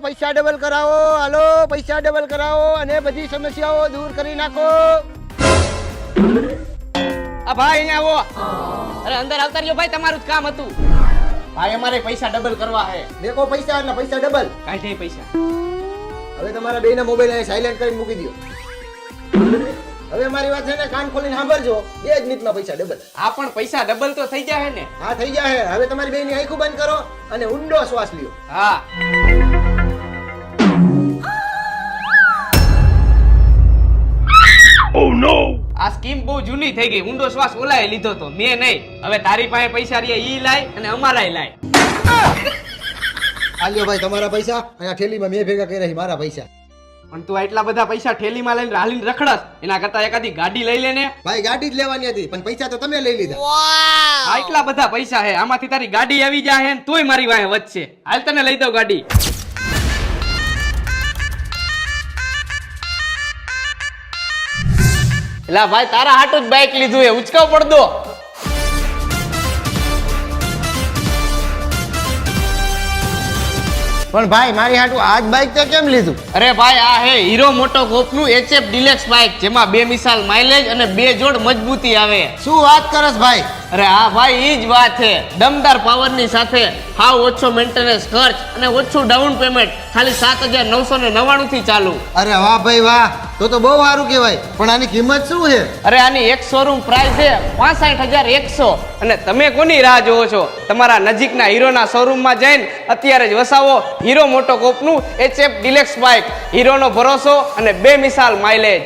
પૈસા ડબલ કરાવો હાલો પૈસા ડબલ કરાવો અને બધી સમસ્યાઓ દૂર કરી નાખો. આ ભાઈ અહીંયા આવો. અરે અંદર આવતા રહ્યો ભાઈ તમારું જ કામ હતું. ભાઈ અમારે પૈસા ડબલ કરવા હે દેખો પૈસા એટલે પૈસા ડબલ. કાઢે પૈસા. હવે તમારા બેના મોબાઈલ અહીં સાયલેન્ટ કરીને મૂકી દો હવે મારી વાત છે ને કાન ખોલીને સાંભળજો. બે જ મિનિટમાં પૈસા ડબલ. હા પણ પૈસા ડબલ તો થઈ જાય ને. હા થઈ જાય હવે તમારી બેની આંખો બંધ કરો અને ઊંડો શ્વાસ લ્યો. હા. આ સ્કીમ બહુ જૂની થઈ ગઈ. ઊંડો શ્વાસ ઓલાએ લીધો તો. મેં નહીં. હવે તારી પાસે પૈસા રહ્યા ઈ લાય અને અમારાય લાય. આલ્યો ભાઈ તમારા પૈસા? અહીંયા ઠેલીમાં મેં ભેગા કર્યા છે મારા પૈસા. પણ તું આટલા બધા પૈસા ઠેલીમાં લઈને હાલીને રખડસ એના કરતા એકાદી ગાડી લઈ લેને. ભાઈ ગાડી જ લેવાની હતી પણ પૈસા તો તમે લઈ લીધા. આ એટલા બધા પૈસા હે આમાંથી તારી ગાડી આવી જાય હે ને તોય મારી વાહે વધશે. હાલ તને લઈ દઉં ગાડી. એલા ભાઈ તારા હાટું જ બાઇક લીધું એ ઉચકાવ પડદો. પણ ભાઈ મારી હાટુ આજ બાઇક તે કેમ લીધું? અરે ભાઈ આ હે હીરો મોટો ગોપનું એચએફ ડિલેક્સ બાઇક જેમાં બે મિસાલ માઇલેજ અને બે જોડ મજબૂતી આવે. શું વાત કરસ ભાઈ? અરે હા ભાઈ એ જ વાત છે. દમદાર પાવરની સાથે હાવ ઓછો મેન્ટેનન્સ ખર્ચ અને ઓછું ડાઉન પેમેન્ટ ખાલી સાત હજાર નવસો ને નવ્વાણું થી ચાલુ. અરે વાહ ભાઈ વાહ તો તો બહુ સારું કહેવાય. પણ આની કિંમત શું છે? અરે આની એક શોરૂમ પ્રાઇસ છે પાસઠ હજાર એકસો. અને તમે કોની રાહ જોવો છો? તમારા નજીકના હીરોના શોરૂમમાં જઈને અત્યારે જ વસાવો. હીરો મોટો કોપનું એચએફ ડિલેક્સ બાઇક હીરોનો ભરોસો અને બે મિસાલ માઇલેજ